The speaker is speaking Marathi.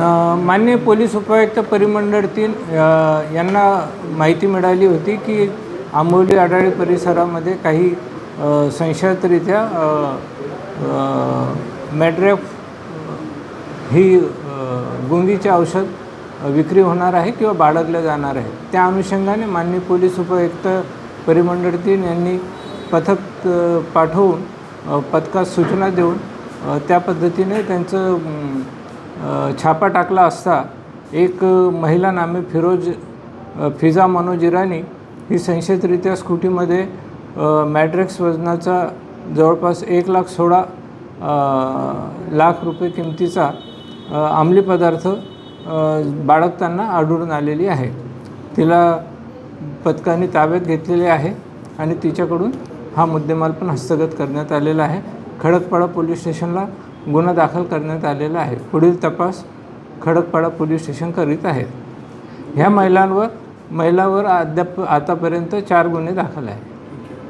मान्य पोलीस उपायुक्त परिमंडळ तीन यांना माहिती मिळाली होती की आंबोली आडाळी परिसरामध्ये काही अ, संशयितरित्या मॅड्रेफ ही गुंगीचे औषध विक्री होणार आहे किंवा बाळगलं जाणार आहे. त्या अनुषंगाने माननीय पोलीस उपायुक्त परिमंडळ तीन यांनी पथक पाठवून पथकास सूचना देऊन त्या पद्धतीने त्यांचं छापा टाकला असता एक महिला नामे फिरोज फिजा मनोज इराणी ही संशयितरित्या स्कूटीमध्ये मॅट्रिक्स मॅड्रेक्स वजनाचा जवळपास एक लाख सोळा लाख रुपये किमतीचा अंमली पदार्थ बाळगताना आढळून आलेली आहे. तिला पथकाने ताब्यात घेतलेले आहे आणि तिच्याकडून हा मुद्देमाल पण हस्तगत करण्यात आलेला आहे. खडकपाडा पोलीस स्टेशनला गुन्हा दाखल करण्यात आलेला आहे. पुढील तपास खडकपाडा पोलीस स्टेशन करीत आहेत. ह्या महिलांवर महिलावर अद्याप आतापर्यंत चार गुन्हे दाखल आहेत.